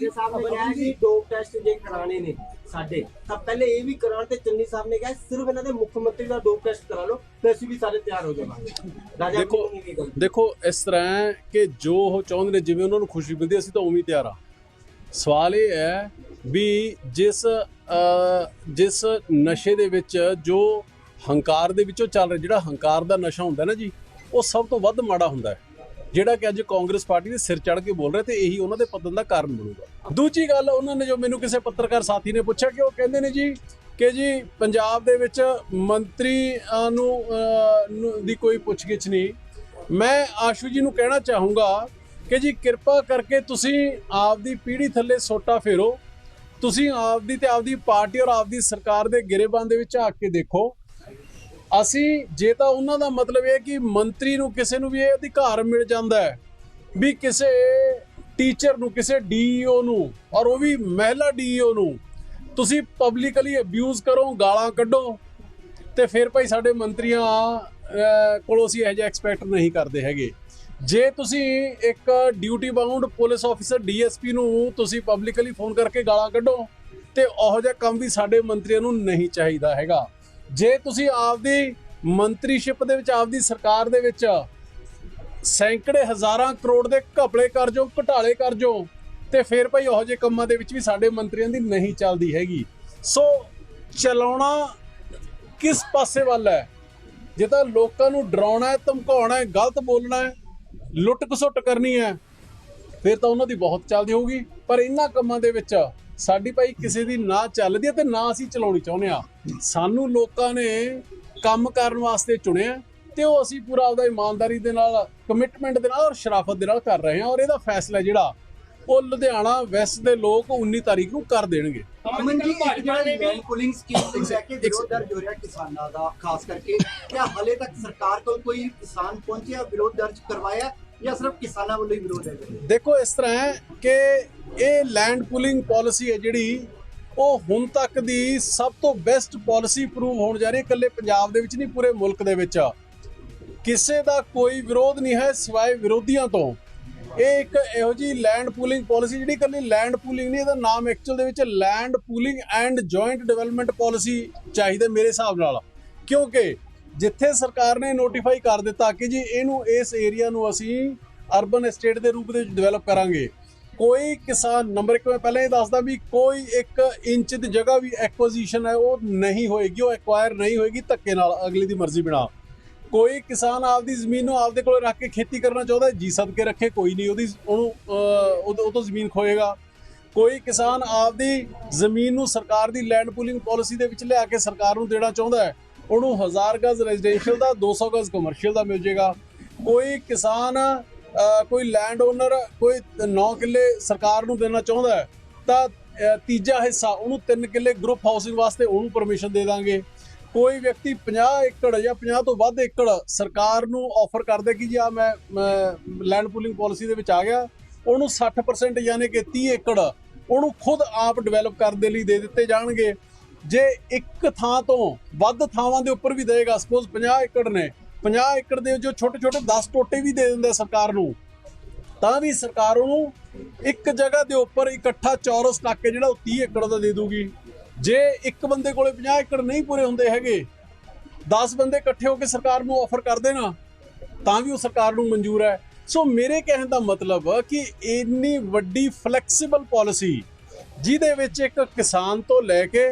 ਬਾਜਵਾ ਸਾਹਿਬ ਨੇ ਕਿਹਾ ਕਿ ਡੋਪ ਟੈਸਟ ਜੇ ਕਰਾਣੇ ਨੇ ਸਾਡੇ ਤਾਂ ਪਹਿਲੇ ਇਹ ਵੀ ਕਰਾਉਣ ਤੇ ਚੰਨੀ ਸਾਹਿਬ ਨੇ ਕਿਹਾ ਸਿਰਫ ਇਹਨਾਂ ਦੇ ਮੁੱਖ ਮੰਤਰੀ ਦਾ ਡੋਪ ਟੈਸਟ ਕਰਾ ਲਓ ਤੇ ਅਸੀਂ ਵੀ ਸਾਰੇ ਤਿਆਰ ਹੋ ਜਾਵਾਂਗੇ। ਰਾਜਾ ਦੇਖੋ ਦੇਖੋ ਇਸ ਤਰ੍ਹਾਂ ਹੈ ਕਿ ਜੋ ਉਹ ਚਾਹੁੰਦੇ ਨੇ ਜਿਵੇਂ ਉਹਨਾਂ ਨੂੰ ਖੁਸ਼ੀ ਮਿਲਦੀ ਅਸੀਂ ਤਾਂ ਉਵੇਂ ਤਿਆਰ ਆ ਸਵਾਲ ਇਹ ਹੈ ਵੀ ਜਿਸ ਜਿਸ ਨਸ਼ੇ ਦੇ ਵਿੱਚ ਜੋ ਹੰਕਾਰ ਦੇ ਵਿੱਚੋਂ ਚੱਲ ਰਿਹਾ ਜਿਹੜਾ ਹੰਕਾਰ ਦਾ ਨਸ਼ਾ ਹੁੰਦਾ ਨਾ ਜੀ ਉਹ ਸਭ ਤੋਂ ਵੱਧ ਮਾੜਾ ਹੁੰਦਾ ਹੈ। ਜਿਹੜਾ ਕਿ ਅੱਜ ਕਾਂਗਰਸ ਪਾਰਟੀ ਦੇ ਸਿਰ ਚੜ ਕੇ ਬੋਲ ਰਿਹਾ ਤੇ ਇਹੀ ਉਹਨਾਂ ਦੇ ਪਤਨ ਦਾ ਕਾਰਨ ਬਣੂਗਾ। ਦੂਜੀ ਗੱਲ, ਉਹਨਾਂ ਨੇ ਜੋ ਮੈਨੂੰ ਕਿਸੇ ਪੱਤਰਕਾਰ ਸਾਥੀ ਨੇ ਪੁੱਛਿਆ ਕਿ ਉਹ ਕਹਿੰਦੇ ਨੇ ਜੀ ਕਿ ਜੀ ਪੰਜਾਬ ਦੇ ਵਿੱਚ ਮੰਤਰੀ ਨੂੰ ਦੀ ਕੋਈ ਪੁੱਛਗਿੱਛ ਨਹੀਂ। ਮੈਂ ਆਸ਼ੂ ਜੀ ਨੂੰ ਕਹਿਣਾ ਚਾਹੂੰਗਾ ਕਿ ਜੀ ਕਿਰਪਾ ਕਰਕੇ ਤੁਸੀਂ ਆਪਦੀ ਪੀੜ੍ਹੀ ਥੱਲੇ ਸੋਟਾ ਫੇਰੋ। ਤੁਸੀਂ ਆਪਦੀ ਤੇ ਆਪਦੀ ਪਾਰਟੀ ਔਰ ਆਪਦੀ ਸਰਕਾਰ ਦੇ ਗਿਰੇਬਾਨ ਦੇ ਵਿੱਚ ਆ ਕੇ ਦੇਖੋ। ਅਸੀਂ ਜੇ ਤਾਂ ਉਹਨਾਂ ਦਾ ਮਤਲਬ ਇਹ ਕਿ ਮੰਤਰੀ ਨੂੰ ਕਿਸੇ ਨੂੰ ਵੀ ਇਹ ਅਧਿਕਾਰ ਮਿਲ ਜਾਂਦਾ ਹੈ, ਵੀ ਕਿਸੇ ਟੀਚਰ ਨੂੰ, ਕਿਸੇ ਡੀਈਓ ਨੂੰ ਔਰ ਉਹ ਵੀ ਮਹਿਲਾ ਡੀਈਓ ਨੂੰ, ਤੁਸੀਂ ਪਬਲਿਕਲੀ ਅਬਿਊਜ਼ ਕਰੋ, ਗਾਲਾਂ ਕੱਢੋ ਤੇ ਫਿਰ ਭਾਈ ਸਾਡੇ ਮੰਤਰੀਆਂ ਕੋਲੋਂ ਅਸੀਂ ਇਹ ਜਿਹਾ ਐਕਸਪੈਕਟ ਨਹੀਂ ਕਰਦੇ ਹੈਗੇ। ਜੇ ਤੁਸੀਂ ਇੱਕ duty bound police officer DSP ਨੂੰ ਤੁਸੀਂ ਪਬਲਿਕਲੀ ਫੋਨ ਕਰਕੇ ਗਾਲਾਂ ਕੱਢੋ ਤੇ ਉਹੋ ਜਿਹਾ ਕੰਮ ਵੀ ਸਾਡੇ ਮੰਤਰੀਆਂ ਨੂੰ ਨਹੀਂ ਚਾਹੀਦਾ ਹੈਗਾ। ਜੇ ਤੁਸੀਂ ਆਪਦੀ ਮੰਤਰੀਸ਼ਿਪ ਦੇ ਵਿੱਚ, ਆਪਦੀ ਸਰਕਾਰ ਦੇ ਵਿੱਚ ਸੈਂਕੜੇ ਹਜ਼ਾਰਾਂ ਕਰੋੜ ਦੇ ਘਪਲੇ ਕਰ ਜੋ ਘਟਾਲੇ ਕਰ ਜੋ ਤੇ ਫਿਰ ਭਾਈ ਉਹੋ ਜਿਹੇ ਕੰਮਾਂ ਦੇ ਵਿੱਚ ਵੀ ਸਾਡੇ ਮੰਤਰੀਆਂ ਦੀ ਨਹੀਂ ਚੱਲਦੀ ਹੈਗੀ। ਸੋ ਚਲਾਉਣਾ ਕਿਸ ਪਾਸੇ ਵੱਲ ਹੈ? ਜੇ ਤਾਂ ਲੋਕਾਂ ਨੂੰ ਡਰਾਉਣਾ ਹੈ, ਧਮਕਾਉਣਾ ਹੈ, ਗਲਤ ਬੋਲਣਾ ਹੈ ਲੁੱਟ ਖਸੁੱਟ ਕਰਨੀ ਹੈ, ਫਿਰ ਤਾਂ ਉਹਨਾਂ ਦੀ ਬਹੁਤ ਚੱਲਦੀ ਹੋਊਗੀ। ਪਰ ਇਹਨਾਂ ਕੰਮਾਂ ਦੇ ਵਿੱਚ ਸਾਡੀ ਭਾਈ ਕਿਸੇ ਦੀ ਨਾ ਚੱਲਦੀ ਹੈ ਤੇ ਨਾ ਅਸੀਂ ਚਲਾਉਣੀ ਚਾਹੁੰਦੇ ਆ। ਸਾਨੂੰ ਲੋਕਾਂ ਨੇ ਕੰਮ ਕਰਨ ਵਾਸਤੇ ਚੁਣਿਆ ਤੇ ਉਹ ਅਸੀਂ ਪੂਰਾ ਆਪਦਾ ਇਮਾਨਦਾਰੀ ਦੇ ਨਾਲ ਕਮਿਟਮੈਂਟ ਦੇ ਨਾਲ ਔਰ ਸ਼ਰਾਫਤ ਦੇ ਨਾਲ ਕਰ ਰਹੇ ਹਾਂ ਔਰ ਇਹਦਾ ਫੈਸਲਾ ਜਿਹੜਾ ਉਹ ਲੁਧਿਆਣਾ ਵੈਸਟ ਦੇ ਲੋਕ 19 ਤਾਰੀਖ ਨੂੰ ਕਰ ਦੇਣਗੇ। ਅਮਨ ਜੀ ਇੱਕ ਜਿਹੜਾ ਲੈਂਡ ਪੁਲਿੰਗ ਸਕੀਮ ਨੂੰ ਲੈ ਕੇ ਵਿਰੋਧ ਦਰਜ ਹੋ ਰਿਹਾ ਕਿਸਾਨਾਂ ਦਾ ਖਾਸ ਕਰਕੇ ਕਿਆ ਹਲੇ ਤੱਕ ਸਰਕਾਰ ਕੋਲ ਕੋਈ ਕਿਸਾਨ ਪਹੁੰਚਿਆ ਵਿਰੋਧ ਦਰਜ ਕਰਵਾਇਆ? ਜਾਂ ਸਿਰਫ ਕਿਸਾਨਾਂ ਵੱਲੋਂ ਹੀ ਵਿਰੋਧ ਹੈ ਦੇਖੋ ਇਸ ਤਰ੍ਹਾਂ ਹੈ ਕਿ ਇਹ ਲੈਂਡ ਪੂਲਿੰਗ ਪਾਲਿਸੀ ਹੈ ਜਿਹੜੀ ਉਹ ਹੁਣ ਤੱਕ ਦੀ ਸਭ ਤੋਂ ਬੈਸਟ ਪਾਲਿਸੀ ਪ੍ਰੂਵ ਹੋਣ ਜਾ ਰਹੀ ਹੈ ਇਕੱਲੇ ਪੰਜਾਬ ਦੇ ਵਿੱਚ ਨਹੀਂ ਪੂਰੇ ਮੁਲਕ ਦੇ ਵਿੱਚ ਕਿਸੇ ਦਾ ਕੋਈ ਵਿਰੋਧ ਨਹੀਂ ਹੈ ਸਿਵਾਏ ਵਿਰੋਧੀਆਂ ਤੋਂ ਇਹ ਇੱਕ ਇਹੋ ਜੀ ਲੈਂਡ ਪੂਲਿੰਗ ਪਾਲਿਸੀ ਜਿਹੜੀ ਇਕੱਲੀ ਲੈਂਡ ਪੂਲਿੰਗ ਨਹੀਂ ਇਹਦਾ ਨਾਮ ਐਕਚੁਅਲ ਦੇ ਵਿੱਚ land pooling and joint development policy ਚਾਹੀਦਾ ਮੇਰੇ ਹਿਸਾਬ ਨਾਲ ਕਿਉਂਕਿ ਜਿੱਥੇ ਸਰਕਾਰ ਨੇ ਨੋਟੀਫਾਈ ਕਰ ਦਿੱਤਾ ਕਿ ਜੀ ਇਹਨੂੰ ਇਸ ਏਰੀਆ ਨੂੰ ਅਸੀਂ ਅਰਬਨ ਐਸਟੇਟ ਦੇ ਰੂਪ ਦੇ ਵਿੱਚ ਡਿਵੈਲਪ ਕਰਾਂਗੇ। ਕੋਈ ਕਿਸਾਨ ਨੰਬਰ 1 ਮੈਂ ਪਹਿਲਾਂ ਇਹ ਦੱਸਦਾ ਵੀ ਕੋਈ 1 ਇੰਚ ਦੀ ਜਗ੍ਹਾ ਵੀ ਐਕੁਜੀਸ਼ਨ ਹੈ ਉਹ ਨਹੀਂ ਹੋਏਗੀ ਉਹ ਐਕਵਾਇਰ ਨਹੀਂ ਹੋਏਗੀ ਧੱਕੇ ਨਾਲ ਅਗਲੀ ਦੀ ਮਰਜ਼ੀ ਬਿਨਾ। ਕੋਈ ਕਿਸਾਨ ਆਪਦੀ ਜ਼ਮੀਨ ਨੂੰ ਆਪਦੇ ਕੋਲ ਰੱਖ ਕੇ ਖੇਤੀ ਕਰਨਾ ਚਾਹੁੰਦਾ ਹੈ, ਜੀ ਸਦਕੇ ਰੱਖੇ ਕੋਈ ਨਹੀਂ ਉਹਦੀ ਉਹਨੂੰ ਉਹ ਉਹ ਤੋਂ ਜ਼ਮੀਨ ਖੋਏਗਾ। ਕੋਈ ਕਿਸਾਨ ਆਪਦੀ ਜ਼ਮੀਨ ਨੂੰ ਸਰਕਾਰ ਦੀ ਲੈਂਡ ਪੂਲਿੰਗ ਪਾਲਿਸੀ ਦੇ ਵਿੱਚ ਲਿਆ ਕੇ ਸਰਕਾਰ ਨੂੰ ਦੇਣਾ ਚਾਹੁੰਦਾ ਹੈ ਉਹਨੂੰ 1000 ਗਜ਼ ਰੈਜ਼ੀਡੈਂਸ਼ੀਅਲ ਦਾ 200 ਗਜ਼ ਕਮਰਸ਼ੀਅਲ ਦਾ ਮਿਲ ਜਾਏਗਾ। ਕੋਈ ਕਿਸਾਨ ਕੋਈ ਲੈਂਡ ਓਨਰ ਕੋਈ 9 ਕਿੱਲੇ ਸਰਕਾਰ ਨੂੰ ਦੇਣਾ ਚਾਹੁੰਦਾ ਹੈ, ਤਾਂ ਤੀਜਾ ਹਿੱਸਾ ਉਹਨੂੰ 3 ਕਿੱਲੇ ਗਰੁੱਪ ਹਾਊਸਿੰਗ ਵਾਸਤੇ ਉਹਨੂੰ ਪਰਮਿਸ਼ਨ ਦੇ ਦਾਂਗੇ। ਕੋਈ ਵਿਅਕਤੀ 50 ਏਕੜ ਜਾਂ 50 ਤੋਂ ਵੱਧ ਏਕੜ ਸਰਕਾਰ ਨੂੰ ਆਫਰ ਕਰਦੇ ਕਿ ਜੀ ਆ ਮੈਂ ਲੈਂਡ ਪੂਲਿੰਗ ਪਾਲਿਸੀ ਦੇ ਵਿੱਚ ਆ ਗਿਆ, ਉਹਨੂੰ 60% ਯਾਨੀ ਕਿ 30 ਏਕੜ ਉਹਨੂੰ ਖੁਦ ਆਪ ਡਿਵੈਲਪ ਕਰਨ ਦੇ ਲਈ ਦੇ ਦਿੱਤੇ ਜਾਣਗੇ। ਜੇ ਇੱਕ ਥਾਂ ਤੋਂ ਵੱਧ ਥਾਵਾਂ ਦੇ ਉੱਪਰ ਵੀ ਦੇਗਾ ਸਪੋਜ਼ 50 ਏਕੜ ਨੇ 50 ਏਕੜ ਦੇ ਜੋ ਛੋਟੇ ਛੋਟੇ 10 ਟੋਟੇ ਵੀ ਦੇ ਦਿੰਦੇ ਸਰਕਾਰ ਨੂੰ, ਤਾਂ ਵੀ ਸਰਕਾਰ ਉਹਨੂੰ ਇੱਕ ਜਗ੍ਹਾ ਦੇ ਉੱਪਰ ਇਕੱਠਾ ਚੌਰਸ ਟਾਕੇ ਜਿਹੜਾ ਉਹ 30 ਏਕੜ ਦਾ ਦੇ ਦੂਗੀ। ਜੇ ਇੱਕ ਬੰਦੇ ਕੋਲੇ 50 ਏਕੜ ਨਹੀਂ ਪੂਰੇ ਹੁੰਦੇ ਹੈਗੇ 10 ਬੰਦੇ ਇਕੱਠੇ ਹੋ ਕੇ ਸਰਕਾਰ ਨੂੰ ਆਫਰ ਕਰ ਦੇਣਾ, ਤਾਂ ਵੀ ਉਹ ਸਰਕਾਰ ਨੂੰ ਮਨਜ਼ੂਰ ਹੈ। ਸੋ ਮੇਰੇ ਕਹਿਣ ਦਾ ਮਤਲਬ ਕਿ ਇੰਨੀ ਵੱਡੀ ਫਲੈਕਸੀਬਲ ਪਾਲਿਸੀ ਜਿਹਦੇ ਵਿੱਚ ਇੱਕ ਕਿਸਾਨ ਤੋਂ ਲੈ ਕੇ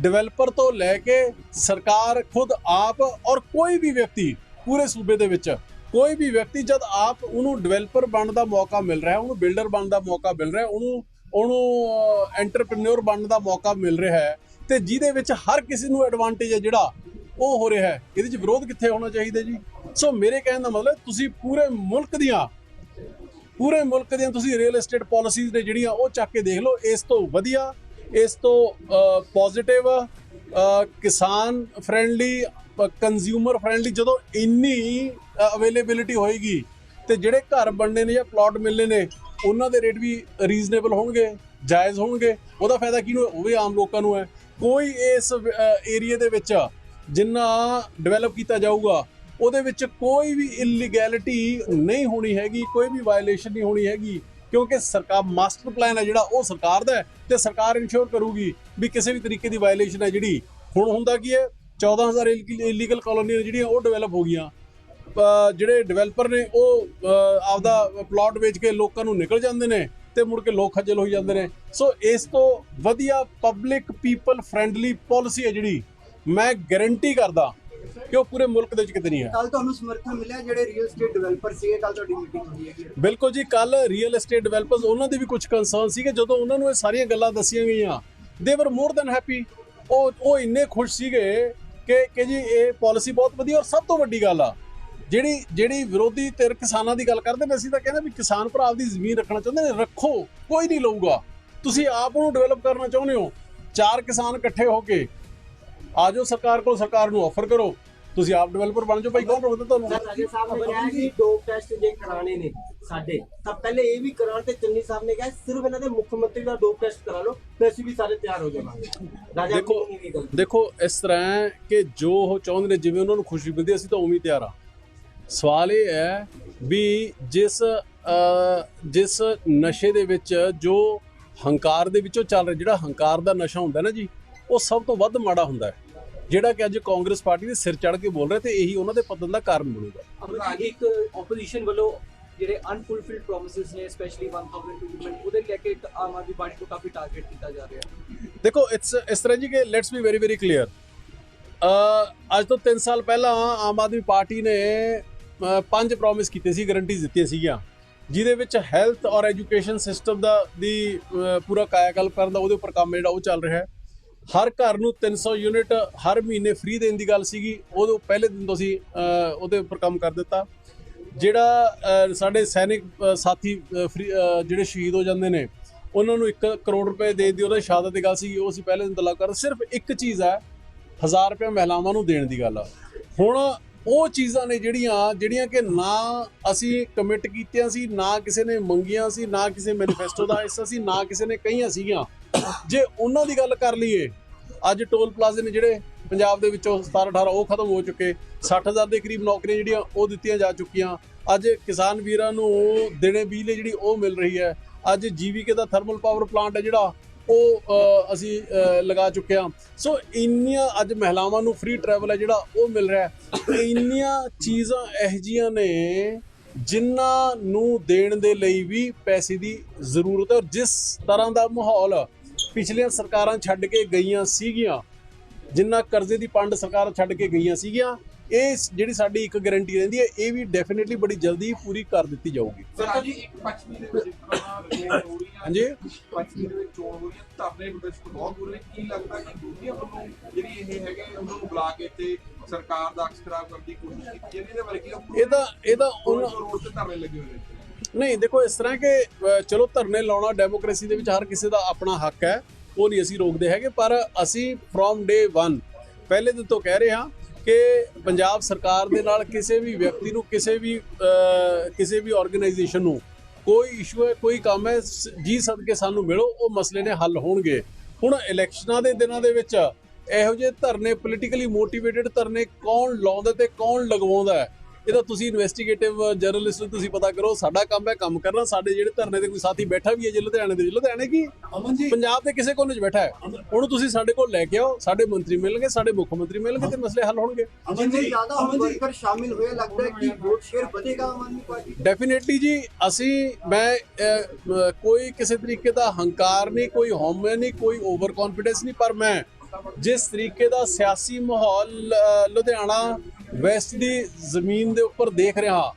ਡਿਵੈਲਪਰ ਤੋਂ ਲੈ ਕੇ ਸਰਕਾਰ ਖੁਦ ਆਪ ਔਰ ਕੋਈ ਵੀ ਵਿਅਕਤੀ ਪੂਰੇ ਸੂਬੇ ਦੇ ਵਿੱਚ, ਕੋਈ ਵੀ ਵਿਅਕਤੀ ਜਦ ਆਪ ਉਹਨੂੰ ਡਿਵੈਲਪਰ ਬਣਨ ਦਾ ਮੌਕਾ ਮਿਲ ਰਿਹਾ, ਉਹਨੂੰ ਬਿਲਡਰ ਬਣਨ ਦਾ ਮੌਕਾ ਮਿਲ ਰਿਹਾ, ਉਹਨੂੰ ਉਹਨੂੰ ਐਂਟਰਪ੍ਰੀਨਿਓਰ ਬਣਨ ਦਾ ਮੌਕਾ ਮਿਲ ਰਿਹਾ ਹੈ, ਤੇ ਜਿਹਦੇ ਵਿੱਚ ਹਰ ਕਿਸੇ ਨੂੰ ਐਡਵਾਂਟੇਜ ਹੈ ਜਿਹੜਾ ਉਹ ਹੋ ਰਿਹਾ ਹੈ, ਇਹਦੇ 'ਚ ਵਿਰੋਧ ਕਿੱਥੇ ਹੋਣਾ ਚਾਹੀਦਾ ਜੀ? ਸੋ ਮੇਰੇ ਕਹਿਣ ਦਾ ਮਤਲਬ ਤੁਸੀਂ ਪੂਰੇ ਮੁਲਕ ਦੀਆਂ, ਪੂਰੇ ਮੁਲਕ ਦੀਆਂ ਤੁਸੀਂ ਰੀਅਲ ਏਸਟੇਟ ਪਾਲਿਸੀਜ਼ ਨੇ ਜਿਹੜੀਆਂ ਉਹ ਚੱਕ ਕੇ ਦੇਖ ਲਓ, ਇਸ ਤੋਂ ਵਧੀਆ ਇਸ ਤੋਂ ਪੋਜ਼ਿਟਿਵ ਕਿਸਾਨ ਫ੍ਰੈਂਡਲੀ ਕੰਜ਼ਿਊਮਰ ਫ੍ਰੈਂਡਲੀ ਜਦੋਂ ਇੰਨੀ ਅਵੇਲੇਬਿਲਿਟੀ ਹੋਏਗੀ ਤੇ ਜਿਹੜੇ ਘਰ ਬਣਨੇ ਨੇ ਜਾਂ ਪਲਾਟ ਮਿਲਨੇ ਨੇ, ਉਹਨਾਂ ਦੇ ਰੇਟ ਵੀ ਰੀਜ਼ਨੇਬਲ ਹੋਣਗੇ, ਜਾਇਜ਼ ਹੋਣਗੇ। ਉਹਦਾ ਫਾਇਦਾ ਕਿਹਨੂੰ ਉਹ ਵੀ ਆਮ ਲੋਕਾਂ ਨੂੰ ਹੈ। ਕੋਈ ਇਸ ਏਰੀਆ ਦੇ ਵਿੱਚ ਜਿੰਨਾ ਡਿਵੈਲਪ ਕੀਤਾ ਜਾਊਗਾ, ਉਹਦੇ ਵਿੱਚ ਕੋਈ ਵੀ ਇਲੀਗੈਲਿਟੀ ਨਹੀਂ ਹੋਣੀ ਹੈਗੀ, ਕੋਈ ਵੀ ਵਾਇਲੇਸ਼ਨ ਨਹੀਂ ਹੋਣੀ ਹੈਗੀ। ਕਿਉਂਕਿ ਸਰਕਾਰ ਮਾਸਟਰ ਪਲਾਨ ਹੈ ਜਿਹੜਾ, ਉਹ ਸਰਕਾਰ ਦਾ ਹੈ ਤੇ ਸਰਕਾਰ ਇਨਸ਼ੋਰ ਕਰੂਗੀ ਵੀ ਕਿਸੇ ਵੀ ਤਰੀਕੇ ਦੀ ਵਾਇਲੇਸ਼ਨ ਹੈ ਜਿਹੜੀ, ਹੁਣ ਹੁੰਦਾ ਕੀ ਹੈ 14000 ਇਲੀਗਲ ਕਾਲੋਨੀਆਂ ਜਿਹੜੀਆਂ, ਉਹ ਡਿਵੈਲਪ ਹੋ ਗਈਆਂ। ਜਿਹੜੇ ਡਿਵੈਲਪਰ ਨੇ, ਉਹ ਆਪਦਾ ਪਲਾਟ ਵੇਚ ਕੇ ਲੋਕਾਂ ਨੂੰ ਨਿਕਲ ਜਾਂਦੇ ਨੇ ਤੇ ਮੁੜ ਕੇ ਲੋਕ ਖੱਜਲ ਹੋਈ ਜਾਂਦੇ ਨੇ। ਸੋ ਇਸ ਤੋਂ ਵਧੀਆ ਪਬਲਿਕ ਪੀਪਲ ਫ੍ਰੈਂਡਲੀ ਪਾਲਿਸੀ ਹੈ ਜਿਹੜੀ, ਮੈਂ ਗਾਰੰਟੀ ਕਰਦਾ ਕਿ ਉਹ ਪੂਰੇ ਮੁਲਕ ਦੇ ਵਿੱਚ ਕਿਤੇ ਨਹੀਂ ਹੈ। ਕੱਲ ਤੁਹਾਨੂੰ ਸਮਰਥਨ ਮਿਲਿਆ ਜਿਹੜੇ ਰੀਅਲ ਏਸਟੇਟ ਡਿਵੈਲਪਰ ਸੀਗੇ ਕੱਲ ਤੁਹਾਡੀ ਮੀਟਿੰਗ ਹੋਈ ਹੈਗੀ ਬਿਲਕੁਲ ਜੀ ਕੱਲ ਰੀਅਲ ਏਸਟੇਟ ਡਿਵੈਲਪਰਸ ਉਹਨਾਂ ਦੇ ਵੀ ਕੁਝ ਕੰਸਰਨ ਸੀਗੇ ਜਦੋਂ ਉਹਨਾਂ ਨੂੰ ਇਹ ਸਾਰੀਆਂ ਗੱਲਾਂ ਦੱਸੀਆਂ ਗਈਆਂ। ਦੇ ਵਰ ਮੋਰ ਦੈਨ ਹੈਪੀ ਉਹ ਉਹ ਇੰਨੇ ਖੁਸ਼ ਸੀਗੇ ਕਿ ਕਿ ਜੀ ਇਹ ਪਾਲਿਸੀ ਬਹੁਤ ਵਧੀਆ ਔਰ ਸਭ ਤੋਂ ਵੱਡੀ ਗੱਲ ਆ ਜਿਹੜੀ ਜਿਹੜੀ ਵਿਰੋਧੀ ਧਿਰ ਕਿਸਾਨਾਂ ਦੀ ਗੱਲ ਕਰਦੇ ਨੇ ਅਸੀਂ ਤਾਂ ਕਹਿੰਦੇ ਵੀ ਕਿਸਾਨ ਭਰਾ ਆਪਦੀ ਜ਼ਮੀਨ ਰੱਖਣਾ ਚਾਹੁੰਦੇ ਨੇ ਰੱਖੋ ਕੋਈ ਨਹੀਂ ਲਊਗਾ। ਤੁਸੀਂ ਆਪ ਉਹਨੂੰ ਡਿਵੈਲਪ ਕਰਨਾ ਚਾਹੁੰਦੇ ਹੋ। ਚਾਰ ਕਿਸਾਨ ਇਕੱਠੇ ਹੋ ਕੇ ਆ ਜਾਓ ਸਰਕਾਰ ਕੋਲ ਸਰਕਾਰ ਨੂੰ ਆਫਰ ਕਰੋ। ਤੁਸੀਂ ਆਪ ਡਿਵੈਲਪਰ ਬਣ ਜਾਓ। ਭਾਈ ਕੌਣ ਰੋਕਦਾ ਤੁਹਾਨੂੰ? ਸਰ ਰਾਜੇ ਸਾਹਿਬ ਨੇ ਕਿਹਾ ਕਿ ਡੋਪ ਟੈਸਟ ਜੇ ਕਰਾਣੇ ਨੇ ਸਾਡੇ ਤਾਂ ਪਹਿਲੇ ਇਹ ਵੀ ਕਰਾਉਣ ਤੇ ਚੰਨੀ ਸਾਹਿਬ ਨੇ ਕਿਹਾ ਸਿਰਫ ਇਹਨਾਂ ਦੇ ਮੁੱਖ ਮੰਤਰੀ ਦਾ ਡੋਪ ਟੈਸਟ ਕਰਾ ਲਓ ਤੇ ਅਸੀਂ ਵੀ ਸਾਰੇ ਤਿਆਰ ਹੋ ਜਾਵਾਂਗੇ। ਰਾਜਾ ਦੇਖੋ ਦੇਖੋ ਇਸ ਤਰ੍ਹਾਂ ਕਿ ਜੋ ਉਹ ਚਾਹੁੰਦੇ ਨੇ ਜਿਵੇਂ ਉਹਨਾਂ ਨੂੰ ਖੁਸ਼ੀ ਮਿਲਦੀ ਅਸੀਂ ਤਾਂ ਉਵੇਂ ਤਿਆਰ ਆ ਸਵਾਲ ਇਹ ਹੈ ਵੀ ਜਿਸ ਜਿਸ ਨਸ਼ੇ ਦੇ ਵਿੱਚ ਜੋ ਹੰਕਾਰ ਦੇ ਵਿੱਚੋਂ ਚੱਲ ਰਿਹਾ ਜਿਹੜਾ ਹੰਕਾਰ ਦਾ ਨਸ਼ਾ ਹੁੰਦਾ ਨਾ ਜੀ ਉਹ ਸਭ ਤੋਂ ਵੱਧ ਮਾੜਾ ਹੁੰਦਾ ਹੈ। ਜਿਹੜਾ ਕਿ ਅੱਜ ਕਾਂਗਰਸ ਪਾਰਟੀ ਦੇ ਸਿਰ ਚੜ ਕੇ ਬੋਲ ਰਿਹਾ ਤੇ ਇਹੀ ਉਹਨਾਂ ਦੇ ਪਤਨ ਦਾ ਕਾਰਨ ਬਣੂਗਾ। ਅਮਰ ਇੱਕ ਆਪੋਜੀਸ਼ਨ ਵੱਲੋਂ ਜਿਹੜੇ ਅਨਫੁਲਫਿਲਡ ਪ੍ਰੋਮਿਸਸ ਨੇ ਸਪੈਸ਼ਲੀ 1000 ਟੂ ਵੂਮਨ ਉਹਦੇ ਲੈ ਕੇ ਇੱਕ ਆਮ ਆਦਮੀ ਪਾਰਟੀ ਨੂੰ ਕਾਫੀ ਟਾਰਗੇਟ ਕੀਤਾ ਜਾ ਰਿਹਾ। ਹੈ ਦੇਖੋ ਇਟਸ ਇਸ ਤਰ੍ਹਾਂ ਜੀ ਕਿ let's be very very clear ਅੱਜ ਤੋਂ 3 ਸਾਲ ਪਹਿਲਾਂ ਆਮ ਆਦਮੀ ਪਾਰਟੀ ਨੇ ਪੰਜ ਪ੍ਰੋਮਿਸ ਕੀਤੇ ਸੀ ਗਾਰੰਟੀਜ਼ ਦਿੱਤੀਆਂ ਸੀਗੀਆਂ। ਜਿਹਦੇ ਵਿੱਚ ਹੈਲਥ ਔਰ ਐਜੂਕੇਸ਼ਨ ਸਿਸਟਮ ਦਾ ਦੀ ਪੂਰਾ ਕਾਇਆਕਲਪ ਕਰਨ ਦਾ ਉਹਦੇ ਉੱਪਰ ਕੰਮ ਜਿਹੜਾ ਉਹ ਚੱਲ ਰਿਹਾ ਹੈ। ਹਰ ਘਰ ਨੂੰ 300 ਯੂਨਿਟ ਹਰ ਮਹੀਨੇ ਫ੍ਰੀ ਦੇਣ ਦੀ ਗੱਲ ਸੀਗੀ। ਉਹ ਪਹਿਲੇ ਦਿਨ ਤੋਂ ਅਸੀਂ ਉਹਦੇ ਉੱਪਰ ਕੰਮ ਕਰ ਦਿੱਤਾ। ਜਿਹੜਾ ਸਾਡੇ ਸੈਨਿਕ ਸਾਥੀ ਅ, ਜਿਹੜੇ ਸ਼ਹੀਦ ਹੋ ਜਾਂਦੇ ਨੇ ਉਹਨਾਂ ਨੂੰ 1 ਕਰੋੜ ਰੁਪਏ ਦੇ ਦੀ ਉਹਦਾ ਸ਼ਹਾਦਤ ਦੀ ਗੱਲ ਸੀ ਉਹ ਅਸੀਂ ਪਹਿਲੇ ਦਿਨ ਤੋਂ ਲਾਗੂ ਕਰ ਸਿਰਫ ਇੱਕ ਚੀਜ਼ ਹੈ 1000 ਰੁਪਏ ਮਹਿਲਾਵਾਂ ਨੂੰ ਦੇਣ ਦੀ ਗੱਲ ਆ। ਹੁਣ ਉਹ ਚੀਜ਼ਾਂ ਨੇ ਜਿਹੜੀਆਂ ਜਿਹੜੀਆਂ ਕਿ ਨਾ ਅਸੀਂ ਕਮਿਟ ਕੀਤੀਆਂ ਸੀ ਨਾ ਕਿਸੇ ਨੇ ਮੰਗੀਆਂ ਸੀ ਨਾ ਕਿਸੇ ਮੈਨੀਫੈਸਟੋ ਦਾ ਹਿੱਸਾ ਸੀ ਨਾ ਕਿਸੇ ਨੇ ਕਹੀਆਂ ਸੀਗੀਆਂ। ਜੇ ਉਹਨਾਂ ਦੀ ਗੱਲ ਕਰ ਲਈਏ, ਅੱਜ ਟੋਲ ਪਲਾਜ਼ੇ ਨੇ ਜਿਹੜੇ ਪੰਜਾਬ ਦੇ ਵਿੱਚੋਂ 17 18 ਉਹ ਖਤਮ ਹੋ ਚੁੱਕੇ। 60000 ਦੇ ਕਰੀਬ ਨੌਕਰੀਆਂ ਜਿਹੜੀਆਂ, ਉਹ ਦਿੱਤੀਆਂ ਜਾ ਚੁੱਕੀਆਂ। ਅੱਜ ਕਿਸਾਨ ਵੀਰਾਂ ਨੂੰ ਦਿਨੇ ਬਿਜਲੀ ਜਿਹੜੀ, ਉਹ ਮਿਲ ਰਹੀ ਹੈ। ਅੱਜ ਜੀਵੀਕੇ ਦਾ ਥਰਮਲ ਪਾਵਰ ਪਲਾਂਟ ਹੈ ਜਿਹੜਾ, ਉਹ ਅਸੀਂ ਲਗਾ ਚੁੱਕੇ ਹਾਂ। ਸੋ ਇੰਨੀਆਂ ਅੱਜ ਮਹਿਲਾਵਾਂ ਨੂੰ ਫ੍ਰੀ ਟਰੈਵਲ ਹੈ ਜਿਹੜਾ, ਉਹ ਮਿਲ ਰਿਹਾ ਹੈ। ਇੰਨੀਆਂ ਚੀਜ਼ਾਂ ਇਹੋ ਜਿਹੀਆਂ ਨੇ, ਜਿਨ੍ਹਾਂ ਨੂੰ ਦੇਣ ਦੇ ਲਈ ਵੀ ਪੈਸੇ ਦੀ ਜ਼ਰੂਰਤ ਹੈ। ਔਰ ਜਿਸ ਤਰ੍ਹਾਂ ਦਾ ਮਾਹੌਲ ਪਿਛਲੀਆਂ ਸਰਕਾਰਾਂ ਛੱਡ ਕੇ ਗਈਆਂ ਸੀਗੀਆਂ ਜਿੰਨਾ ਕਰਜ਼ੇ ਦੀ ਪੰਡ ਸਰਕਾਰਾਂ ਛੱਡ ਕੇ ਗਈਆਂ ਸੀਗੀਆਂ ਇਹ ਜਿਹੜੀ ਸਾਡੀ ਇੱਕ ਗਾਰੰਟੀ ਰਹਿੰਦੀ ਹੈ ਇਹ ਵੀ ਡੈਫੀਨਿਟਲੀ ਬੜੀ ਜਲਦੀ ਪੂਰੀ ਕਰ ਦਿੱਤੀ ਜਾਊਗੀ। ਸਰ ਜੀ ਇੱਕ ਪੱਛਮੀ ਦੇ ਵਿੱਚ ਚੋਣ ਹੋ ਰਹੀ ਹੈ ਹਾਂਜੀ। ਪੱਛਮੀ ਦੇ ਵਿੱਚ ਚੋਣ ਹੋ ਰਹੀ ਹੈ ਧਰਨੇ ਪ੍ਰਦਰਸ਼ਨ ਬਹੁਤ ਹੋ ਰਹੇ ਕੀ ਲੱਗਦਾ ਕਿ ਦੂਜੀਆਂ ਵੱਲੋਂ ਜਿਹੜੀ ਇਹ ਹੈਗੇ ਉਹਨਾਂ ਨੂੰ ਬੁਲਾ ਕੇ ਤੇ ਸਰਕਾਰ ਦਾ ਅਕਸ ਖਰਾਬ ਕਰਨ ਦੀ ਕੋਸ਼ਿਸ਼ ਕੀਤੀ ਜਾਂਦੀ ਇਹਦੇ ਬਾਰੇ ਕੀ ਇਹਦਾ ਇਹਦਾ ਉਹਨਾਂ ਰੋਡ ਤੇ ਧਰਨੇ ਲੱਗੇ ਹੋਏ ਨੇ ਨਹੀਂ, ਦੇਖੋ, ਇਸ ਤਰ੍ਹਾਂ ਕਿ ਚਲੋ, ਧਰਨੇ ਲਾਉਣਾ ਡੈਮੋਕ੍ਰੇਸੀ ਦੇ ਵਿੱਚ ਹਰ ਕਿਸੇ ਦਾ ਆਪਣਾ ਹੱਕ ਹੈ, ਉਹ ਨਹੀਂ ਅਸੀਂ ਰੋਕਦੇ ਹੈਗੇ, ਪਰ ਅਸੀਂ ਫਰੋਮ ਡੇ 1 ਪਹਿਲੇ ਦਿਨ ਤੋਂ ਕਹਿ ਰਹੇ ਹਾਂ ਕਿ ਪੰਜਾਬ ਸਰਕਾਰ ਦੇ ਨਾਲ ਕਿਸੇ ਵੀ ਵਿਅਕਤੀ ਨੂੰ, ਕਿਸੇ ਵੀ ਕਿਸੇ ਵੀ ਆਰਗੇਨਾਈਜੇਸ਼ਨ ਨੂੰ ਕੋਈ ਇਸ਼ੂ ਹੈ, ਕੋਈ ਕੰਮ ਹੈ, ਸ- ਜੀ ਸਦਕੇ ਸਾਨੂੰ ਮਿਲੋ, ਉਹ ਮਸਲੇ ਨੇ ਹੱਲ ਹੋਣਗੇ। ਹੁਣ ਇਲੈਕਸ਼ਨਾਂ ਦੇ ਦਿਨਾਂ ਦੇ ਵਿੱਚ ਇਹੋ ਜਿਹੇ ਧਰਨੇ ਪੋਲੀਟੀਕਲੀ ਮੋਟੀਵੇਟਿਡ ਧਰਨੇ ਕੌਣ ਲਾਉਂਦਾ ਤੇ ਕੌਣ ਲਗਵਾਉਂਦਾ ਹੈ ਇਹਦਾ ਤੁਸੀਂ ਇਨਵੈਸਟੀਗੇਟਿਵ ਜਰਨਲਿਸਟ ਨੂੰ ਤੁਸੀਂ ਪਤਾ ਕਰੋ ਸਾਡਾ ਕੰਮ ਹੈ ਕੰਮ ਕਰਨਾ ਸਾਡੇ ਜਿਹੜੇ ਧਰਨੇ ਤੇ ਕੋਈ ਸਾਥੀ ਬੈਠਾ ਵੀ ਹੈ ਜੇ ਲੁਧਿਆਣੇ ਦੇ ਵਿੱਚ, ਲੁਧਿਆਣੇ ਕੀ? ਅਮਨ ਜੀ। ਪੰਜਾਬ ਦੇ ਕਿਸੇ ਕੋਨੇ 'ਚ ਬੈਠਾ ਹੈ। ਉਹਨੂੰ ਤੁਸੀਂ ਸਾਡੇ ਕੋਲ ਲੈ ਕੇ ਆਓ ਸਾਡੇ ਮੰਤਰੀ ਮਿਲਣਗੇ ਸਾਡੇ ਮੁੱਖ ਮੰਤਰੀ ਮਿਲਣਗੇ ਤੇ ਮਸਲੇ ਹੱਲ ਹੋਣਗੇ। ਅਮਨ ਜੀ ਜ਼ਿਆਦਾ ਹੁਣ ਵਰਕਰ ਸ਼ਾਮਿਲ ਹੋਏ ਲੱਗਦਾ ਹੈ ਕਿ ਵੋਟ ਸ਼ੇਅਰ ਵਧੇਗਾ ਆਮ ਆਦਮੀ ਪਾਰਟੀ? ਡੈਫੀਨੇਟਲੀ ਜੀ ਅਸੀਂ ਮੈਂ ਕੋਈ ਕਿਸੇ ਤਰੀਕੇ ਦਾ ਹੰਕਾਰ ਨਹੀਂ ਕੋਈ ਹਉਮੈ ਨਹੀਂ ਕੋਈ ਓਵਰ ਕੌਨਫੀਡੈਂਸ ਨਹੀਂ ਪਰ ਮੈਂ ਜਿਸ ਤਰੀਕੇ ਦਾ ਸਿਆਸੀ ਮਾਹੌਲ ਲੁਧਿਆਣਾ ਵੈਸਟ ਦੀ ਜ਼ਮੀਨ ਦੇ ਉੱਪਰ ਦੇਖ ਰਿਹਾ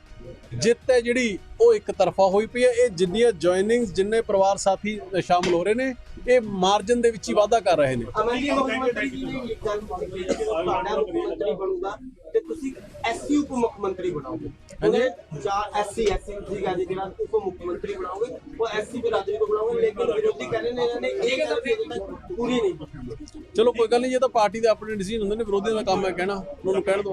ਜਿੱਤ ਹੈ ਜਿਹੜੀ ਉਹ ਇੱਕ ਤਰਫਾ ਹੋਈ ਪਈ ਹੈ। ਇਹ ਜਿੰਨੀਆਂ ਜੁਆਇਨਿੰਗਸ ਜਿੰਨੇ ਪਰਿਵਾਰ ਸਾਥੀ ਸ਼ਾਮਲ ਹੋ ਰਹੇ ਨੇ ਇਹ ਮਾਰਜਨ ਦੇ ਵਿੱਚ ਹੀ ਵਾਧਾ ਕਰ ਰਹੇ ਨੇ। ਅਮਨ ਜੀ ਮੁੱਖ ਮੰਤਰੀ ਜੀ ਨੇ ਇੱਕ ਗੱਲ ਕੀਤੀ ਕਿ ਜਦੋਂ ਤੁਹਾਡਾ ਮੁੱਖ ਮੰਤਰੀ ਬਣੂਗਾ ਤੇ ਤੁਸੀਂ ਐਸਸੀ ਉਪ ਮੁੱਖ ਮੰਤਰੀ ਬਣਾਓਗੇ। ਉਹਨੇ ਚਾਰ ਐਸਸੀ ਐਸਸੀ ਤੁਸੀਂ ਕਹਿੰਦੇ ਜਿਹੜਾ ਉਪ ਮੁੱਖ ਮੰਤਰੀ ਬਣਾਓਗੇ ਉਹ ਐਸਸੀ ਬਰਾਦਰੀ को ਬਣਾਓਗੇ ਲੇਕਿਨ ਵਿਰੋਧੀ ਕਹਿ ਰਹੇ ਨੇ ਇਹਨਾਂ ਨੇ ਇਹ ਗੱਲ ਵੀ ਅਜੇ ਤੱਕ ਪੂਰੀ ਨਹੀਂ ਕੀਤੀ। ਚਲੋ ਕੋਈ ਗੱਲ ਨਹੀਂ ਇਹ ਤਾਂ ਪਾਰਟੀ ਦੇ ਆਪਣੇ ਡਿਸੀਜਨ ਹੁੰਦੇ ਨੇ ਵਿਰੋਧੀਆਂ ਦਾ ਕੰਮ ਹੈ ਕਹਿਣਾ ਉਹਨਾਂ ਨੂੰ ਕਹਿਣ ਦਿਓ।